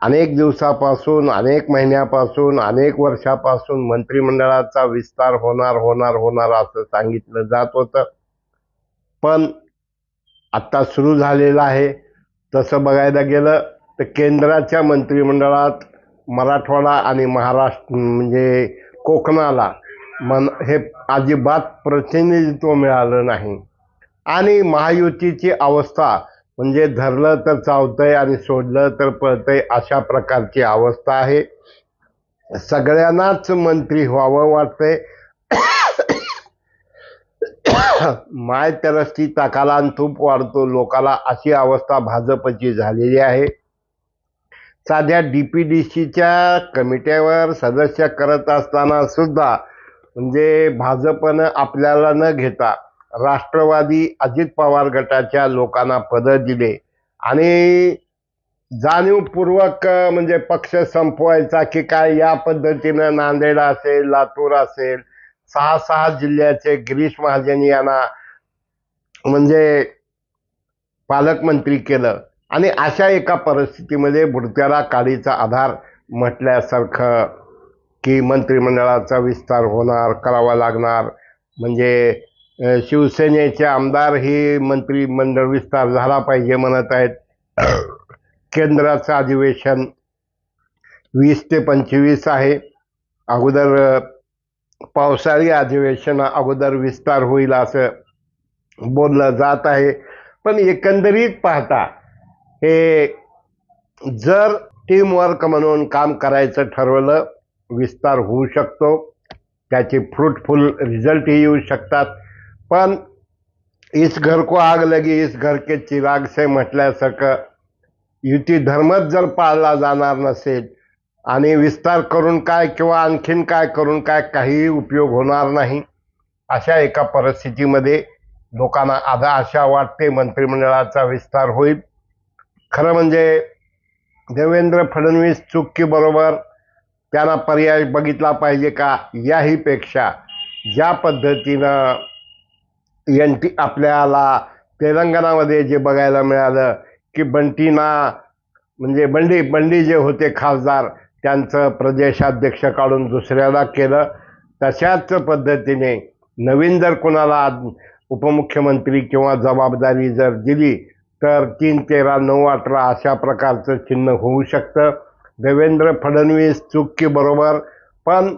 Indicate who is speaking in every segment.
Speaker 1: अनेक दिवसापासून अनेक महिन्यापासून अनेक वर्षापासून मंत्रिमंडळाचा विस्तार होणार होणार होणार असं सांगितलं जात होतं. पण आत्ता सुरू झालेलं आहे. तसं बघायला गेलं तर केंद्राच्या मंत्रिमंडळात मराठवाडा आणि महाराष्ट्र म्हणजे कोकणाला मन हे अजिबात प्रतिनिधित्व मिळालं नाही. आणि महायुतीची अवस्था म्हणजे धरलं तर चावतंय आणि सोडलं तर पळतंय अशा प्रकारची अवस्था आहे. सगळ्यांनाच मंत्री व्हावं वाटतंय. माय तरस्ती ताकाला तूप वाढतो. लोकाला अशी अवस्था भाजपची झालेली आहे. साध्या डी पी डी सीच्या कमिट्यावर सदस्य करत असताना सुद्धा म्हणजे भाजपनं आपल्याला न घेता राष्ट्रवादी अजित पवार गटाच्या लोकांना पदं दिले. आणि जाणीवपूर्वक म्हणजे पक्ष संपवायचा की काय या पद्धतीनं नांदेड असेल लातूर असेल सहा सहा जिल्ह्याचे गिरीश महाजन यांना म्हणजे पालकमंत्री केलं. आणि अशा एका परिस्थितीमध्ये बुडत्याला काडीचा आधार म्हटल्यासारखं की मंत्रिमंडळाचा विस्तार होणार करावा लागणार. म्हणजे शिवसेनेचे आमदार हे मंत्रिमंडळ विस्तार झाला पाहिजे म्हणत आहेत. केंद्राचं अधिवेशन वीस ते पंचवीस आहे. अगोदर पावसाळी अधिवेशन अगोदर विस्तार होईल असं बोललं जात आहे. पण एकंदरीत पाहता हे जर टीमवर्क म्हणून काम करायचं ठरवलं विस्तार होऊ शकतो. त्याचे फ्रूटफुल रिझल्टही येऊ शकतात. पण इस घर को आग लगी इस घर के चिराग से म्हटल्यासारखं युती धर्मच जर पाळला जाणार नसेल आणि विस्तार करून काय किंवा आणखीन काय करून काय काहीही उपयोग होणार नाही अशा एका परिस्थितीमध्ये लोकांना आधा आशा वाटते मंत्रिमंडळाचा विस्तार होईल. खरं म्हणजे देवेंद्र फडणवीस चुकीबरोबर त्यांना पर्याय बघितला पाहिजे का? याहीपेक्षा ज्या पद्धतीनं एन टी आपल्याला तेलंगणामध्ये जे बघायला मिळालं की बंटीना म्हणजे बंडी बंडी जे होते खासदार त्यांचं प्रदेशाध्यक्ष काढून दुसऱ्याला केलं. तशाच पद्धतीने नवीन जर कोणाला उपमुख्यमंत्री किंवा जबाबदारी जर दिली तर तीन तेरा नऊ अठरा अशा प्रकारचं चिन्ह होऊ शकतं. देवेंद्र फडणवीस चुकी बरोबर पण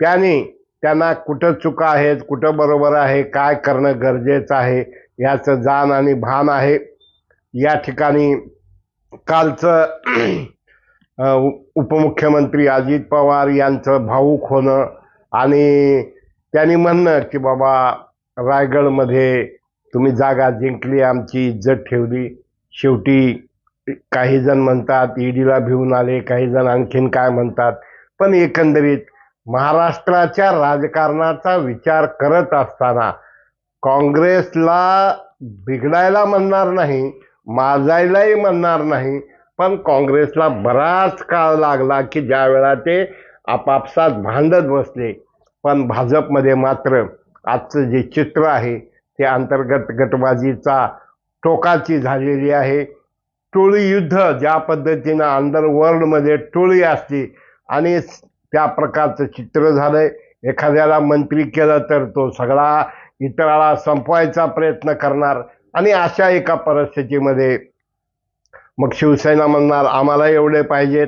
Speaker 1: त्याने त्यांना कुठं चुका आहेत कुठं बरोबर आहे काय करणं गरजेचं आहे याचं जाण आणि भान आहे. या ठिकाणी कालचं उपमुख्यमंत्री अजित पवार यांचं भाऊक होणं आणि त्यांनी म्हणणं की बाबा रायगडमध्ये तुम्ही जागा जिंकली आमची इज्जत ठेवली. शेवटी काही जण म्हणतात ईडीला भिवून आले काही जण आणखीन काय म्हणतात. पण एकंदरीत महाराष्ट्राच्या राजकारणाचा विचार करत असताना काँग्रेसला बिघडायला म्हणणार नाही माजायलाही म्हणणार नाही पण काँग्रेसला बराच काळ लागला की ज्या वेळा ते आपापसात भांडत बसले. पण भाजपमध्ये मात्र आजचं जे चित्र आहे ते अंतर्गत गटबाजीचा टोकाची झालेली आहे. टोळी युद्ध ज्या पद्धतीनं अंडरवर्ल्डमध्ये टोळी असते आणि त्या प्रकारचं चित्र झालंय. एखाद्याला मंत्री केलं तर तो सगळा इतराला संपवायचा प्रयत्न करणार. आणि अशा एका परिस्थितीमध्ये मग शिवसेना म्हणणार आम्हाला एवढे पाहिजेत.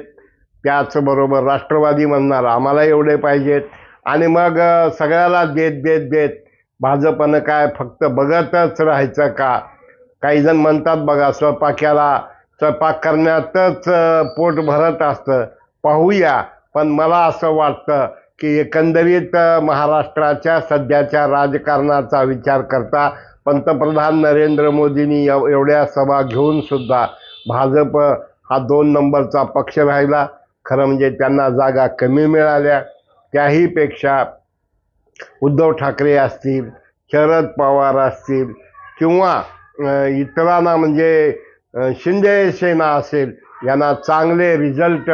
Speaker 1: त्याचबरोबर राष्ट्रवादी म्हणणार आम्हाला एवढे पाहिजेत. आणि मग सगळ्याला देत देत देत. भाजपनं काय फक्त बघतच राहायचं का? काही जण म्हणतात बघा स्वयंपाक्याला स्वयंपाक करण्यातच पोट भरत असतं. पाहूया. पण मला असं वाटतं की एकंदरीत महाराष्ट्राच्या सध्याच्या राजकारणाचा विचार करता पंतप्रधान नरेंद्र मोदींनी एव- एवढ्या सभा घेऊन सुद्धा भाजप हा दोन नंबरचा पक्ष राहिला. खरं म्हणजे त्यांना जागा कमी मिळाल्या. त्याहीपेक्षा उद्धव ठाकरे असतील शरद पवार असतील किंवा इतरांना म्हणजे शिंदे सेना असेल यांना चांगले रिझल्ट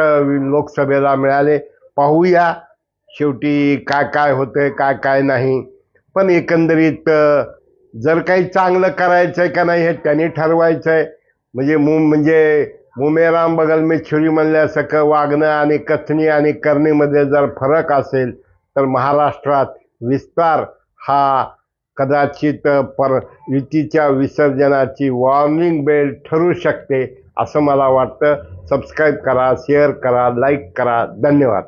Speaker 1: लोकसभेला मिळाले. पाहूया शेवटी काय काय होतंय काय काय नाही. पण एकंदरीत जर काही चांगलं करायचं आहे का नाही हे त्यांनी ठरवायचं आहे म्हणजे मु म्हणजे मुमेराम बगल मी छुरी म्हणल्यासारखं वागणं आणि कथनी आणि करणीमध्ये जर फरक असेल तर महाराष्ट्रात विस्तार हा कदाचित पर युतीच्या विसर्जनाची वॉर्निंग बेल ठरू शकते असं मला वाटतं. सबस्क्राईब करा शेअर करा लाईक करा. धन्यवाद.